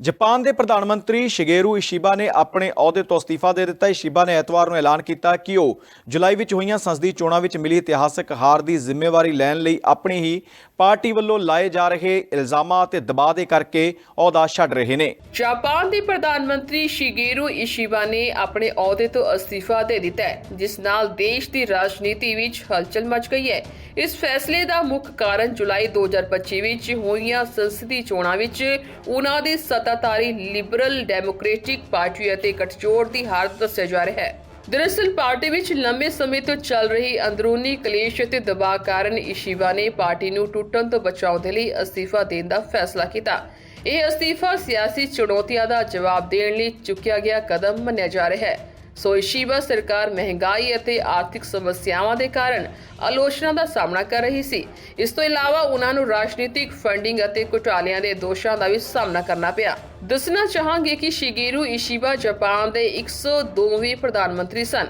Japan ਦੇ ਪ੍ਰਧਾਨ ਮੰਤਰੀ ਸ਼ਿਗੇਰੂ ਇਸ਼ੀਬਾ ਨੇ ਆਪਣੇ ਅਹੁਦੇ ਤੋਂ ਅਸਤੀਫਾ ਦੇ ਦਿੱਤਾ। ਇਸ਼ੀਬਾ ਨੇ ਐਤਵਾਰ ਨੂੰ ਐਲਾਨ ਕੀਤਾ ਕਿ ਉਹ ਜੁਲਾਈ ਵਿੱਚ ਹੋਈਆਂ ਸੰਸਦੀ ਚੋਣਾਂ ਵਿੱਚ ਮਿਲੀ ਇਤਿਹਾਸਕ ਹਾਰ ਦੀ ਜ਼ਿੰਮੇਵਾਰੀ ਲੈਣ ਲਈ ਆਪਣੀ ਹੀ ਪਾਰਟੀ ਵੱਲੋਂ ਲਾਏ ਜਾ ਰਹੇ ਇਲਜ਼ਾਮਾਂ ਅਤੇ ਦਬਾਅ ਦੇ ਕਰਕੇ ਅਹੁਦਾ ਛੱਡ ਰਹੇ ਨੇ। ਜਾਪਾਨ ਦੇ ਪ੍ਰਧਾਨ ਮੰਤਰੀ ਸ਼ਿਗੇਰੂ ਇਸ਼ੀਬਾ ਨੇ ਆਪਣੇ ਅਹੁਦੇ ਤੋਂ ਅਸਤੀਫਾ ਦੇ ਦਿੱਤਾ ਹੈ, ਜਿਸ ਨਾਲ ਦੇਸ਼ ਦੀ ਰਾਜਨੀਤੀ ਵਿੱਚ ਹਲਚਲ ਮਚ ਗਈ ਹੈ। ਇਸ ਫੈਸਲੇ ਦਾ ਮੁੱਖ ਕਾਰਨ ਜੁਲਾਈ 2025 ਵਿੱਚ ਹੋਈਆਂ ਸੰਸਦੀ ਚੋਣਾਂ ਵਿੱਚ ਉਹਨਾਂ ਦੀ ਸੱਤਾਧਾਰੀ ਲਿਬਰਲ ਡੈਮੋਕ੍ਰੈਟਿਕ ਪਾਰਟੀ ਅਤੇ ਗੱਠਜੋੜ ਦੀ ਹਾਰ ਦੱਸਿਆ ਜਾ ਰਿਹਾ ਹੈ। ਦਰਅਸਲ ਪਾਰਟੀ ਵਿੱਚ ਲੰਬੇ ਸਮੇਂ ਤੋਂ ਚੱਲ ਰਹੀ ਅੰਦਰੂਨੀ ਕਲੇਸ਼ ਅਤੇ ਦਬਾਅ ਕਾਰਨ ਇਸ਼ੀਬਾ ਨੇ ਪਾਰਟੀ ਨੂੰ ਟੁੱਟਣ ਤੋਂ ਬਚਾਉਣ ਦੇ ਲਈ ਅਸਤੀਫਾ ਦੇਣ ਦਾ ਫੈਸਲਾ ਕੀਤਾ। ਇਹ ਅਸਤੀਫਾ ਸਿਆਸੀ ਚੁਣੌਤੀਆਂ ਦਾ ਜਵਾਬ ਦੇਣ ਲਈ ਚੁੱਕਿਆ ਗਿਆ ਕਦਮ ਮੰਨਿਆ ਜਾ ਰਿਹਾ ਹੈ। ਸੋ ਇਸ਼ੀਬਾ ਸਰਕਾਰ ਮਹਿੰਗਾਈ ਅਤੇ ਆਰਥਿਕ ਸਮੱਸਿਆਵਾਂ ਦੇ ਕਾਰਨ ਆਲੋਚਨਾ ਦਾ ਸਾਹਮਣਾ ਕਰ ਰਹੀ ਸੀ। ਇਸ ਤੋਂ ਇਲਾਵਾ ਉਹਨਾਂ ਨੂੰ ਰਾਜਨੀਤਿਕ ਫੰਡਿੰਗ ਅਤੇ ਘੁਟਾਲਿਆਂ ਦੇ ਦੋਸ਼ਾਂ ਦਾ ਵੀ ਸਾਹਮਣਾ ਕਰਨਾ ਪਿਆ। ਦੱਸਣਾ ਚਾਹਾਂਗੇ ਕਿ ਸ਼ਿਗੇਰੂ ਇਸ਼ੀਬਾ ਜਾਪਾਨ ਦੇ 102ਵੇਂ ਪ੍ਰਧਾਨ ਮੰਤਰੀ ਸਨ।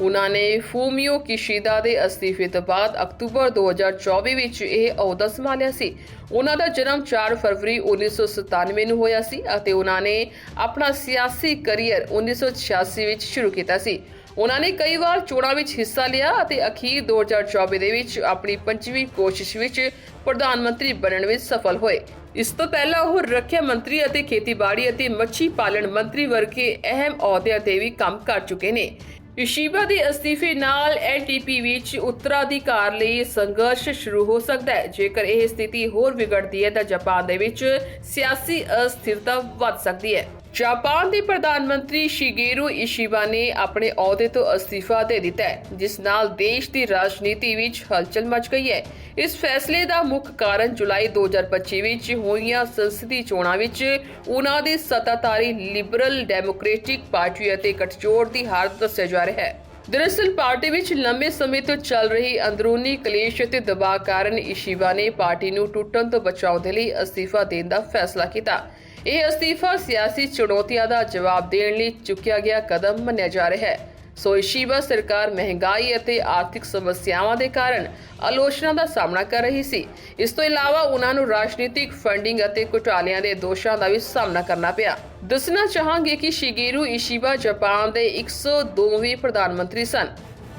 ਉਹਨਾਂ ਨੇ ਫੂਮੀਓ ਕਿਸ਼ੀਦਾ ਦੇ ਅਸਤੀਫੇ ਤੋਂ ਬਾਅਦ ਅਕਤੂਬਰ 2024 ਵਿੱਚ ਇਹ ਅਹੁਦਾ ਸੰਭਾਲਿਆ ਸੀ। ਉਹਨਾਂ ਦਾ ਜਨਮ 4 ਫਰਵਰੀ 1997 ਨੂੰ ਹੋਇਆ ਸੀ ਅਤੇ ਉਹਨਾਂ ਨੇ ਆਪਣਾ ਸਿਆਸੀ ਕੈਰੀਅਰ 1986 ਵਿੱਚ ਸ਼ੁਰੂ ਕੀਤਾ ਸੀ। ਉਹਨਾਂ ਨੇ ਕਈ ਵਾਰ ਚੋਣਾਂ ਵਿੱਚ ਹਿੱਸਾ ਲਿਆ ਅਤੇ ਅਖੀਰ 2024 ਦੇ ਵਿੱਚ ਆਪਣੀ ਪੰਜਵੀਂ ਕੋਸ਼ਿਸ਼ ਵਿੱਚ ਪ੍ਰਧਾਨ ਮੰਤਰੀ ਬਣਨ ਵਿੱਚ ਸਫਲ ਹੋਏ। ਇਸ ਤੋਂ ਪਹਿਲਾਂ ਉਹ ਰੱਖਿਆ ਮੰਤਰੀ ਅਤੇ ਖੇਤੀਬਾੜੀ ਅਤੇ ਮੱਛੀ ਪਾਲਣ ਮੰਤਰੀ ਵਰਗੇ ਅਹਿਮ ਅਹੁਦਿਆਂ ਤੇ ਵੀ ਕੰਮ ਕਰ ਚੁੱਕੇ ਨੇ। ਇਸ਼ੀਬਾ ਦੇ ਅਸਤੀਫੇ ਨਾਲ ਐਲਟੀਪੀ ਵਿੱਚ ਉੱਤਰਾਧਿਕਾਰ ਲਈ ਸੰਘਰਸ਼ ਸ਼ੁਰੂ ਹੋ ਸਕਦਾ ਹੈ। ਜੇਕਰ ਇਹ ਸਥਿਤੀ ਹੋਰ ਵਿਗੜਦੀ ਹੈ ਤਾਂ ਜਾਪਾਨ ਦੇ ਵਿੱਚ ਸਿਆਸੀ ਅਸਥਿਰਤਾ ਵੱਧ ਸਕਦੀ ਹੈ। ਜਾਪਾਨ ਦੇ ਪ੍ਰਧਾਨ ਮੰਤਰੀ ਸ਼ਿਗੇਰੂ ਇਸ਼ੀਬਾ ਨੇ ਆਪਣੇ ਅਹੁਦੇ ਤੋਂ ਅਸਤੀਫਾ ਦੇ ਦਿੱਤਾ ਹੈ, ਜਿਸ ਨਾਲ ਦੇਸ਼ ਦੀ ਰਾਜਨੀਤੀ ਵਿੱਚ ਹਲਚਲ ਮਚ ਗਈ ਹੈ। ਇਸ ਫੈਸਲੇ ਦਾ ਮੁੱਖ ਕਾਰਨ ਜੁਲਾਈ 2025 ਵਿੱਚ ਹੋਈਆਂ ਸੰਸਦੀ ਚੋਣਾਂ ਵਿੱਚ ਉਹਨਾਂ ਦੀ ਸੱਤਾਧਾਰੀ ਲਿਬਰਲ ਡੈਮੋਕ੍ਰੈਟਿਕ ਪਾਰਟੀ ਅਤੇ ਗੱਠਜੋੜ ਦੀ ਹਾਰ ਦੱਸਿਆ ਜਾ ਰਿਹਾ ਹੈ। ਦਰਅਸਲ ਪਾਰਟੀ ਵਿੱਚ ਲੰਬੇ ਸਮੇਂ ਤੋਂ ਚੱਲ ਰਹੀ ਅੰਦਰੂਨੀ ਕਲੇਸ਼ ਅਤੇ ਦਬਾਅ ਕਾਰਨ ਇਸ਼ੀਬਾ ਨੇ ਪਾਰਟੀ ਨੂੰ ਟੁੱਟਣ ਤੋਂ ਬਚਾਉਣ ਦੇ ਲਈ ਅਸਤੀਫਾ ਦੇਣ ਦਾ ਫੈਸਲਾ ਕੀਤਾ। ਇਹ ਅਸਤੀਫਾ ਸਿਆਸੀ ਚੁਣੌਤੀਆਂ ਦਾ ਜਵਾਬ ਦੇਣ ਲਈ ਚੁੱਕਿਆ ਗਿਆ ਕਦਮ ਮੰਨਿਆ ਜਾ ਰਿਹਾ ਹੈ। ਸੋ ਇਸ਼ੀਬਾ ਸਰਕਾਰ ਮਹਿੰਗਾਈ ਅਤੇ ਆਰਥਿਕ ਸਮੱਸਿਆਵਾਂ ਦੇ ਕਾਰਨ ਆਲੋਚਨਾ ਦਾ ਸਾਹਮਣਾ ਕਰ ਰਹੀ ਸੀ। ਇਸ ਤੋਂ ਇਲਾਵਾ ਉਹਨਾਂ ਨੂੰ ਰਾਜਨੀਤਿਕ ਫੰਡਿੰਗ ਅਤੇ ਘੁਟਾਲਿਆਂ ਦੇ ਦੋਸ਼ਾਂ ਦਾ ਵੀ ਸਾਹਮਣਾ ਕਰਨਾ ਪਿਆ। ਦੱਸਣਾ ਚਾਹਾਂਗੇ ਕਿ ਸ਼ਿਗੇਰੂ ਇਸ਼ੀਬਾ ਜਾਪਾਨ ਦੇ 102ਵੇਂ ਪ੍ਰਧਾਨ ਮੰਤਰੀ ਸਨ।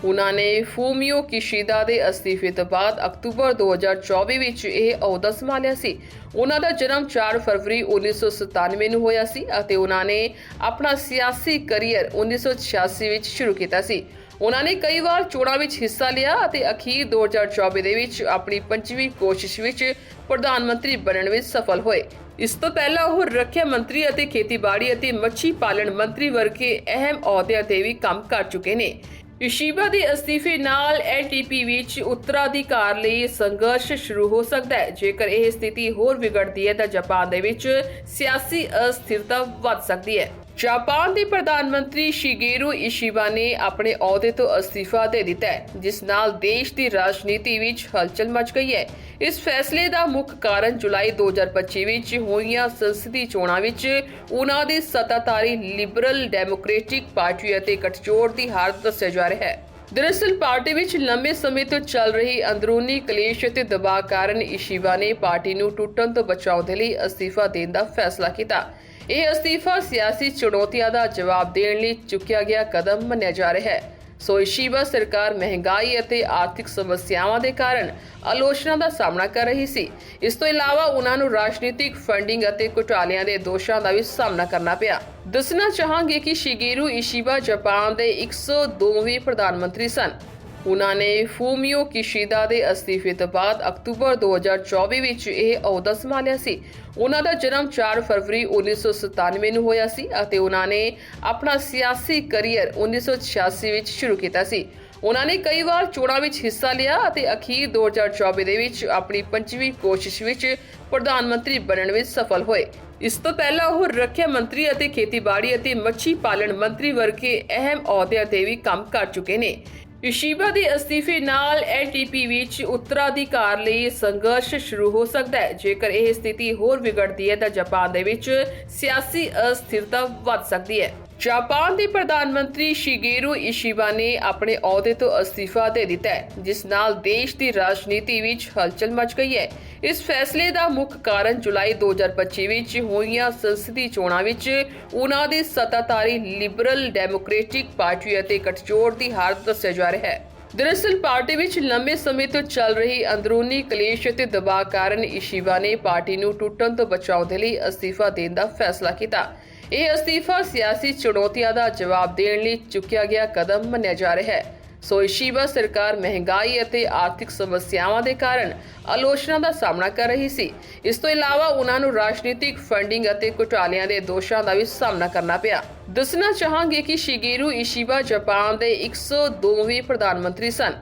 ਉਹਨਾਂ ਨੇ ਫੂਮੀਓ ਕਿਸ਼ੀਦਾ ਦੇ ਅਸਤੀਫੇ ਤੋਂ ਬਾਅਦ ਅਕਤੂਬਰ 2024 ਵਿੱਚ ਇਹ ਅਹੁਦਾ ਸੰਭਾਲਿਆ ਸੀ। ਉਹਨਾਂ ਦਾ ਜਨਮ 4 ਫਰਵਰੀ 1997 ਨੂੰ ਹੋਇਆ ਸੀ ਅਤੇ ਉਹਨਾਂ ਨੇ ਆਪਣਾ ਸਿਆਸੀ ਕੈਰੀਅਰ 1986 ਵਿੱਚ ਸ਼ੁਰੂ ਕੀਤਾ ਸੀ। ਉਹਨਾਂ ਨੇ ਕਈ ਵਾਰ ਚੋਣਾਂ ਵਿੱਚ ਹਿੱਸਾ ਲਿਆ ਅਤੇ ਅਖੀਰ 2024 ਦੇ ਵਿੱਚ ਆਪਣੀ ਪੰਜਵੀਂ ਕੋਸ਼ਿਸ਼ ਵਿੱਚ ਪ੍ਰਧਾਨ ਮੰਤਰੀ ਬਣਨ ਵਿੱਚ ਸਫਲ ਹੋਏ। ਇਸ ਤੋਂ ਪਹਿਲਾਂ ਉਹ ਰੱਖਿਆ ਮੰਤਰੀ ਅਤੇ ਖੇਤੀਬਾੜੀ ਅਤੇ ਮੱਛੀ ਪਾਲਣ ਮੰਤਰੀ ਵਰਗੇ ਅਹਿਮ ਅਹੁਦਿਆਂ ਤੇ ਵੀ ਕੰਮ ਕਰ ਚੁੱਕੇ ਨੇ। ਯਸ਼ੀਬਾ ਦੇ ਅਸਤੀਫੇ ਨਾਲ ਐਲਟੀਪੀ ਵਿੱਚ ਉੱਤਰਾਧਿਕਾਰ ਲਈ ਸੰਘਰਸ਼ ਸ਼ੁਰੂ ਹੋ ਸਕਦਾ ਹੈ। ਜੇਕਰ ਇਹ ਸਥਿਤੀ ਹੋਰ ਵਿਗੜਦੀ ਹੈ ਤਾਂ ਜਾਪਾਨ ਦੇ ਵਿੱਚ ਸਿਆਸੀ ਅਸਥਿਰਤਾ ਵੱਧ ਸਕਦੀ ਹੈ। ਜਾਪਾਨ ਦੇ ਪ੍ਰਧਾਨ ਮੰਤਰੀ ਸ਼ਿਗੇਰੂ ਇਸ਼ੀਬਾ ਨੇ ਆਪਣੇ ਅਹੁਦੇ ਤੋਂ ਅਸਤੀਫਾ ਦੇ ਦਿੱਤਾ ਹੈ, ਜਿਸ ਨਾਲ ਦੇਸ਼ ਦੀ ਰਾਜਨੀਤੀ ਵਿੱਚ ਹਲਚਲ ਮਚ ਗਈ ਹੈ। ਇਸ ਫੈਸਲੇ ਦਾ ਮੁੱਖ ਕਾਰਨ ਜੁਲਾਈ 2025 ਵਿੱਚ ਹੋਈਆਂ ਸੰਸਦੀ ਚੋਣਾਂ ਵਿੱਚ ਉਹਨਾਂ ਦੀ ਸੱਤਾਧਾਰੀ ਲਿਬਰਲ ਡੈਮੋਕ੍ਰੈਟਿਕ ਪਾਰਟੀ ਅਤੇ ਗੱਠਜੋੜ ਦੀ ਹਾਰ ਦੱਸਿਆ ਜਾ ਰਿਹਾ ਹੈ। ਦਰਅਸਲ ਪਾਰਟੀ ਵਿੱਚ ਲੰਬੇ ਸਮੇਂ ਤੋਂ ਚੱਲ ਰਹੀ ਅੰਦਰੂਨੀ ਕਲੇਸ਼ ਅਤੇ ਦਬਾਅ ਕਾਰਨ ਇਸ਼ੀਬਾ ਨੇ ਪਾਰਟੀ ਨੂੰ ਟੁੱਟਣ ਤੋਂ ਬਚਾਉਣ ਦੇ ਲਈ ਅਸਤੀਫਾ ਦੇਣ ਦਾ ਫੈਸਲਾ ਕੀਤਾ। ਇਹ ਅਸਤੀਫਾ ਸਿਆਸੀ ਚੁਣੌਤੀਆਂ ਦਾ ਜਵਾਬ ਦੇਣ ਲਈ ਚੁੱਕਿਆ ਗਿਆ ਕਦਮ ਮੰਨਿਆ ਜਾ ਰਿਹਾ ਹੈ। ਸੋ ਇਸ਼ੀਬਾ ਸਰਕਾਰ ਮਹਿੰਗਾਈ ਅਤੇ ਆਰਥਿਕ ਸਮੱਸਿਆਵਾਂ ਦੇ ਕਾਰਨ ਆਲੋਚਨਾ ਦਾ ਸਾਹਮਣਾ ਕਰ ਰਹੀ ਸੀ। ਇਸ ਤੋਂ ਇਲਾਵਾ ਉਹਨਾਂ ਨੂੰ ਰਾਜਨੀਤਿਕ ਫੰਡਿੰਗ ਅਤੇ ਘੁਟਾਲਿਆਂ ਦੇ ਦੋਸ਼ਾਂ ਦਾ ਵੀ ਸਾਹਮਣਾ ਕਰਨਾ ਪਿਆ। ਦੱਸਣਾ ਚਾਹਾਂਗੇ ਕਿ ਸ਼ਿਗੇਰੂ ਇਸ਼ੀਬਾ ਜਾਪਾਨ ਦੇ 102ਵੇਂ ਪ੍ਰਧਾਨ ਮੰਤਰੀ ਸਨ। ਉਹਨਾਂ ਨੇ ਫੂਮੀਓ ਕਿਸ਼ੀਦਾ ਦੇ ਅਸਤੀਫੇ ਤੋਂ ਬਾਅਦ ਅਕਤੂਬਰ 2024 ਵਿੱਚ ਇਹ ਅਹੁਦਾ ਸੰਭਾਲਿਆ ਸੀ। ਉਹਨਾਂ ਦਾ ਜਨਮ 4 ਫਰਵਰੀ 1997 ਨੂੰ ਹੋਇਆ ਸੀ ਅਤੇ ਉਹਨਾਂ ਨੇ ਆਪਣਾ ਸਿਆਸੀ ਕੈਰੀਅਰ 1986 ਵਿੱਚ ਸ਼ੁਰੂ ਕੀਤਾ ਸੀ। ਉਹਨਾਂ ਨੇ ਕਈ ਵਾਰ ਚੋਣਾਂ ਵਿੱਚ ਹਿੱਸਾ ਲਿਆ ਅਤੇ ਅਖੀਰ 2024 ਦੇ ਵਿੱਚ ਆਪਣੀ ਪੰਜਵੀਂ ਕੋਸ਼ਿਸ਼ ਵਿੱਚ ਪ੍ਰਧਾਨ ਮੰਤਰੀ ਬਣਨ ਵਿੱਚ ਸਫਲ ਹੋਏ। ਇਸ ਤੋਂ ਪਹਿਲਾਂ ਉਹ ਰੱਖਿਆ ਮੰਤਰੀ ਅਤੇ ਖੇਤੀਬਾੜੀ ਅਤੇ ਮੱਛੀ ਪਾਲਣ ਮੰਤਰੀ ਵਰਗੇ ਅਹਿਮ ਅਹੁਦਿਆਂ ਤੇ ਵੀ ਕੰਮ ਕਰ ਚੁੱਕੇ ਨੇ। ਯਸ਼ੀਬਾ ਦੇ ਅਸਤੀਫੇ ਨਾਲ ਐਲਟੀਪੀ ਵਿੱਚ ਉੱਤਰਾਧਿਕਾਰ ਲਈ ਸੰਘਰਸ਼ ਸ਼ੁਰੂ ਹੋ ਸਕਦਾ ਹੈ। ਜੇਕਰ ਇਹ ਸਥਿਤੀ ਹੋਰ ਵਿਗੜਦੀ ਹੈ ਤਾਂ ਜਾਪਾਨ ਦੇ ਵਿੱਚ ਸਿਆਸੀ ਅਸਥਿਰਤਾ ਵੱਧ ਸਕਦੀ ਹੈ। ਜਾਪਾਨ ਦੇ ਪ੍ਰਧਾਨ ਮੰਤਰੀ ਸ਼ਿਗੇਰੂ ਇਸ਼ੀਬਾ ਨੇ ਆਪਣੇ ਅਹੁਦੇ ਤੋਂ ਅਸਤੀਫਾ ਦੇ ਦਿੱਤਾ ਹੈ, ਜਿਸ ਨਾਲ ਦੇਸ਼ ਦੀ ਰਾਜਨੀਤੀ ਵਿੱਚ ਹਲਚਲ ਮਚ ਗਈ ਹੈ। ਇਸ ਫੈਸਲੇ ਦਾ ਮੁੱਖ ਕਾਰਨ ਜੁਲਾਈ 2025 ਵਿੱਚ ਹੋਈਆਂ ਸੰਸਦੀ ਚੋਣਾਂ ਵਿੱਚ ਉਹਨਾਂ ਦੀ ਸੱਤਾਧਾਰੀ ਲਿਬਰਲ ਡੈਮੋਕ੍ਰੈਟਿਕ ਪਾਰਟੀ ਅਤੇ ਗਠਜੋੜ ਦੀ ਹਾਰ ਦੱਸਿਆ ਜਾ ਰਿਹਾ ਹੈ। ਦਰਅਸਲ ਪਾਰਟੀ ਵਿੱਚ ਲੰਬੇ ਸਮੇਂ ਤੋਂ ਚੱਲ ਰਹੀ ਅੰਦਰੂਨੀ ਕਲੇਸ਼ ਅਤੇ ਦਬਾਅ ਕਾਰਨ ਇਸ਼ੀਬਾ ਨੇ ਪਾਰਟੀ ਨੂੰ ਟੁੱਟਣ ਤੋਂ ਬਚਾਉਣ ਦੇ ਲਈ ਅਸਤੀਫਾ ਦੇਣ ਦਾ ਫੈਸਲਾ ਕੀਤਾ। ਇਹ ਅਸਤੀਫਾ ਸਿਆਸੀ ਚੁਣੌਤੀਆਂ ਦਾ ਜਵਾਬ ਦੇਣ ਲਈ ਚੁੱਕਿਆ ਗਿਆ ਕਦਮ ਮੰਨਿਆ ਜਾ ਰਿਹਾ ਹੈ। ਸੋ ਇਸ਼ੀਬਾ ਸਰਕਾਰ ਮਹਿੰਗਾਈ ਅਤੇ ਆਰਥਿਕ ਸਮੱਸਿਆਵਾਂ ਦੇ ਕਾਰਨ ਆਲੋਚਨਾ ਦਾ ਸਾਹਮਣਾ ਕਰ ਰਹੀ ਸੀ। ਇਸ ਤੋਂ ਇਲਾਵਾ ਉਹਨਾਂ ਨੂੰ ਰਾਜਨੀਤਿਕ ਫੰਡਿੰਗ ਅਤੇ ਘੁਟਾਲਿਆਂ ਦੇ ਦੋਸ਼ਾਂ ਦਾ ਵੀ ਸਾਹਮਣਾ ਕਰਨਾ ਪਿਆ। ਦੱਸਣਾ ਚਾਹਾਂਗੇ ਕਿ ਸ਼ਿਗੇਰੂ ਇਸ਼ੀਬਾ ਜਾਪਾਨ ਦੇ 102ਵੇਂ ਪ੍ਰਧਾਨ ਮੰਤਰੀ ਸਨ।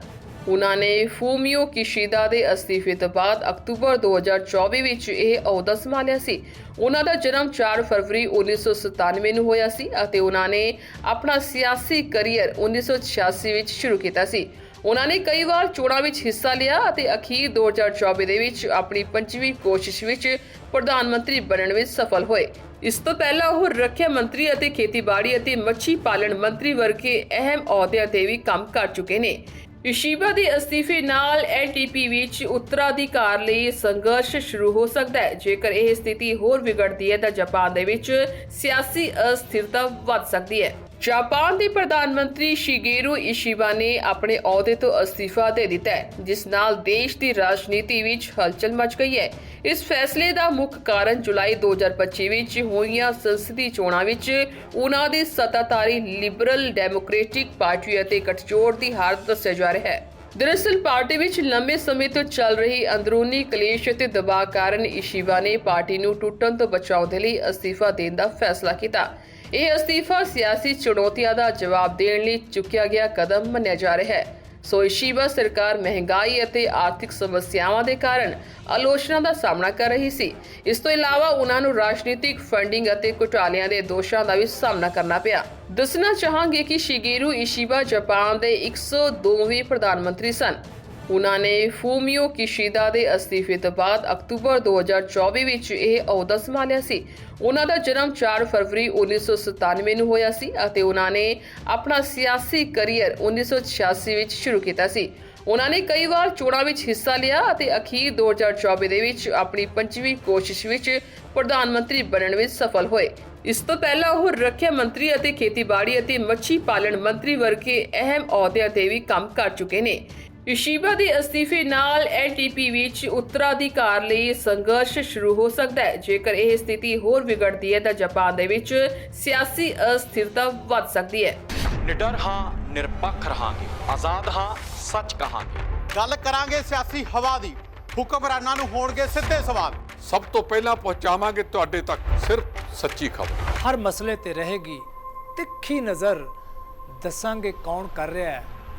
ਉਹਨਾਂ ਨੇ ਫੂਮੀਓ ਕਿਸ਼ੀਦਾ ਦੇ ਅਸਤੀਫੇ ਤੋਂ ਬਾਅਦ ਅਕਤੂਬਰ 2024 ਵਿੱਚ ਇਹ ਅਹੁਦਾ ਸੰਭਾਲਿਆ ਸੀ। ਉਹਨਾਂ ਦਾ ਜਨਮ 4 ਫਰਵਰੀ 1997 ਨੂੰ ਹੋਇਆ ਸੀ ਅਤੇ ਉਹਨਾਂ ਨੇ ਆਪਣਾ ਸਿਆਸੀ ਕੈਰੀਅਰ 1986 ਵਿੱਚ ਸ਼ੁਰੂ ਕੀਤਾ ਸੀ। ਉਹਨਾਂ ਨੇ ਕਈ ਵਾਰ ਚੋਣਾਂ ਵਿੱਚ ਹਿੱਸਾ ਲਿਆ ਅਤੇ ਅਖੀਰ 2024 ਦੇ ਵਿੱਚ ਆਪਣੀ ਪੰਜਵੀਂ ਕੋਸ਼ਿਸ਼ ਵਿੱਚ ਪ੍ਰਧਾਨ ਮੰਤਰੀ ਬਣਨ ਵਿੱਚ ਸਫਲ ਹੋਏ। ਇਸ ਤੋਂ ਪਹਿਲਾਂ ਉਹ ਰੱਖਿਆ ਮੰਤਰੀ ਅਤੇ ਖੇਤੀਬਾੜੀ ਅਤੇ ਮੱਛੀ ਪਾਲਣ ਮੰਤਰੀ ਵਰਗੇ ਅਹਿਮ ਅਹੁਦਿਆਂ ਤੇ ਵੀ ਕੰਮ ਕਰ ਚੁੱਕੇ ਨੇ। ਇਸ਼ੀਬਾ ਦੇ ਅਸਤੀਫੇ ਨਾਲ ਐਲਟੀਪੀ ਵਿੱਚ ਉੱਤਰਾਧਿਕਾਰ ਲਈ ਸੰਘਰਸ਼ ਸ਼ੁਰੂ ਹੋ ਸਕਦਾ ਹੈ। ਜੇਕਰ ਇਹ ਸਥਿਤੀ ਹੋਰ ਵਿਗੜਦੀ ਹੈ ਤਾਂ ਜਾਪਾਨ ਦੇ ਵਿੱਚ ਸਿਆਸੀ ਅਸਥਿਰਤਾ ਵੱਧ ਸਕਦੀ ਹੈ। ਜਾਪਾਨ ਦੇ ਪ੍ਰਧਾਨ ਮੰਤਰੀ ਸ਼ਿਗੇਰੂ ਇਸ਼ੀਬਾ ਨੇ ਆਪਣੇ ਅਹੁਦੇ ਤੋਂ ਅਸਤੀਫਾ ਦੇ ਦਿੱਤਾ ਹੈ, ਜਿਸ ਨਾਲ ਦੇਸ਼ ਦੀ ਰਾਜਨੀਤੀ ਵਿੱਚ ਹਲਚਲ ਮਚ ਗਈ ਹੈ। ਇਸ ਫੈਸਲੇ ਦਾ ਮੁੱਖ ਕਾਰਨ ਜੁਲਾਈ 2025 ਵਿੱਚ ਹੋਈਆਂ ਸੰਸਦੀ ਚੋਣਾਂ ਵਿੱਚ ਉਹਨਾਂ ਦੀ ਸੱਤਾਧਾਰੀ ਲਿਬਰਲ ਡੈਮੋਕ੍ਰੈਟਿਕ ਪਾਰਟੀ ਅਤੇ ਗੱਠਜੋੜ ਦੀ ਹਾਰ ਦੱਸਿਆ ਜਾ ਰਿਹਾ ਹੈ। ਦਰਅਸਲ, ਪਾਰਟੀ ਵਿੱਚ ਲੰਬੇ ਸਮੇਂ ਤੋਂ ਚੱਲ ਰਹੀ ਅੰਦਰੂਨੀ ਕਲੇਸ਼ ਅਤੇ ਦਬਾਅ ਕਾਰਨ ਇਸ਼ੀਬਾ ਨੇ ਪਾਰਟੀ ਨੂੰ ਟੁੱਟਣ ਤੋਂ ਬਚਾਉਣ ਦੇ ਲਈ ਅਸਤੀਫਾ ਦੇਣ ਦਾ ਫੈਸਲਾ ਕੀਤਾ। ਇਹ ਅਸਤੀਫਾ ਸਿਆਸੀ ਚੁਣੌਤੀਆਂ ਦਾ ਜਵਾਬ ਦੇਣ ਲਈ ਚੁੱਕਿਆ ਗਿਆ ਕਦਮ ਮੰਨਿਆ ਜਾ ਰਿਹਾ ਹੈ। ਸੋ ਇਸ਼ੀਬਾ ਸਰਕਾਰ ਮਹਿੰਗਾਈ ਅਤੇ ਆਰਥਿਕ ਸਮੱਸਿਆਵਾਂ ਦੇ ਕਾਰਨ ਆਲੋਚਨਾ ਦਾ ਸਾਹਮਣਾ ਕਰ ਰਹੀ ਸੀ। ਇਸ ਤੋਂ ਇਲਾਵਾ ਉਹਨਾਂ ਨੂੰ ਰਾਜਨੀਤਿਕ ਫੰਡਿੰਗ ਅਤੇ ਘੁਟਾਲਿਆਂ ਦੇ ਦੋਸ਼ਾਂ ਦਾ ਵੀ ਸਾਹਮਣਾ ਕਰਨਾ ਪਿਆ। ਦੱਸਣਾ ਚਾਹਾਂਗੇ ਕਿ ਸ਼ਿਗੇਰੂ ਇਸ਼ੀਬਾ ਜਾਪਾਨ ਦੇ 102ਵੇਂ ਪ੍ਰਧਾਨ ਮੰਤਰੀ ਸਨ। ਉਹਨਾਂ ਨੇ ਫੂਮੀਓ ਕਿਸ਼ੀਦਾ ਦੇ ਅਸਤੀਫੇ ਤੋਂ ਬਾਅਦ ਅਕਤੂਬਰ 2024 ਵਿੱਚ ਇਹ ਅਹੁਦਾ ਸੰਭਾਲਿਆ ਸੀ। ਉਹਨਾਂ ਦਾ ਜਨਮ 4 ਫਰਵਰੀ 1997 ਨੂੰ ਹੋਇਆ ਸੀ ਅਤੇ ਉਹਨਾਂ ਨੇ ਆਪਣਾ ਸਿਆਸੀ ਕੈਰੀਅਰ 1986 ਵਿੱਚ ਸ਼ੁਰੂ ਕੀਤਾ ਸੀ। ਉਹਨਾਂ ਨੇ ਕਈ ਵਾਰ ਚੋਣਾਂ ਵਿੱਚ ਹਿੱਸਾ ਲਿਆ ਅਤੇ ਅਖੀਰ 2024 ਦੇ ਵਿੱਚ ਆਪਣੀ ਪੰਜਵੀਂ ਕੋਸ਼ਿਸ਼ ਵਿੱਚ ਪ੍ਰਧਾਨ ਮੰਤਰੀ ਬਣਨ ਵਿੱਚ ਸਫਲ ਹੋਏ। ਇਸ ਤੋਂ ਪਹਿਲਾਂ ਉਹ ਰੱਖਿਆ ਮੰਤਰੀ ਅਤੇ ਖੇਤੀਬਾੜੀ ਅਤੇ ਮੱਛੀ ਪਾਲਣ ਮੰਤਰੀ ਵਰਗੇ ਅਹਿਮ ਅਹੁਦਿਆਂ ਤੇ ਵੀ ਕੰਮ ਕਰ ਚੁੱਕੇ ਨੇ। ਇਸ਼ੀਬਾ ਦੇ ਅਸਤੀਫੇ ਨਾਲ ਐਲਟੀਪੀ ਵਿੱਚ ਉੱਤਰਾਧਿਕਾਰ ਲਈ ਸੰਘਰਸ਼ ਸ਼ੁਰੂ ਹੋ ਸਕਦਾ ਹੈ। ਜੇਕਰ ਇਹ ਸਥਿਤੀ ਹੋਰ ਵਿਗੜਦੀ ਹੈ ਤਾਂ ਜਾਪਾਨ ਦੇ ਵਿੱਚ ਸਿਆਸੀ ਅਸਥਿਰਤਾ ਵੱਧ ਸਕਦੀ ਹੈ। ਨਿਡਰ ਹਾਂ ਨਿਰਪੱਖ ਰਹਾਂਗੇ। ਆਜ਼ਾਦ ਹਾਂ ਸੱਚ ਕਹਾਂਗੇ। ਗੱਲ ਕਰਾਂਗੇ ਸਿਆਸੀ ਹਵਾ ਦੀ। ਹੁਕਮਰਾਨਾਂ ਨੂੰ ਹੋਣਗੇ ਸਿੱਧੇ ਸਵਾਲ। ਸਭ ਤੋਂ ਪਹਿਲਾਂ ਪਹੁੰਚਾਵਾਂਗੇ ਤੁਹਾਡੇ ਤੱਕ ਸਿਰਫ ਸੱਚੀ ਖਬਰ। ਹਰ ਮਸਲੇ ਤੇ ਰਹੇਗੀ ਤਿੱਖੀ ਨਜ਼ਰ। ਦੱਸਾਂਗੇ ਕੌਣ ਕਰ ਰਿਹਾ ਹੈ।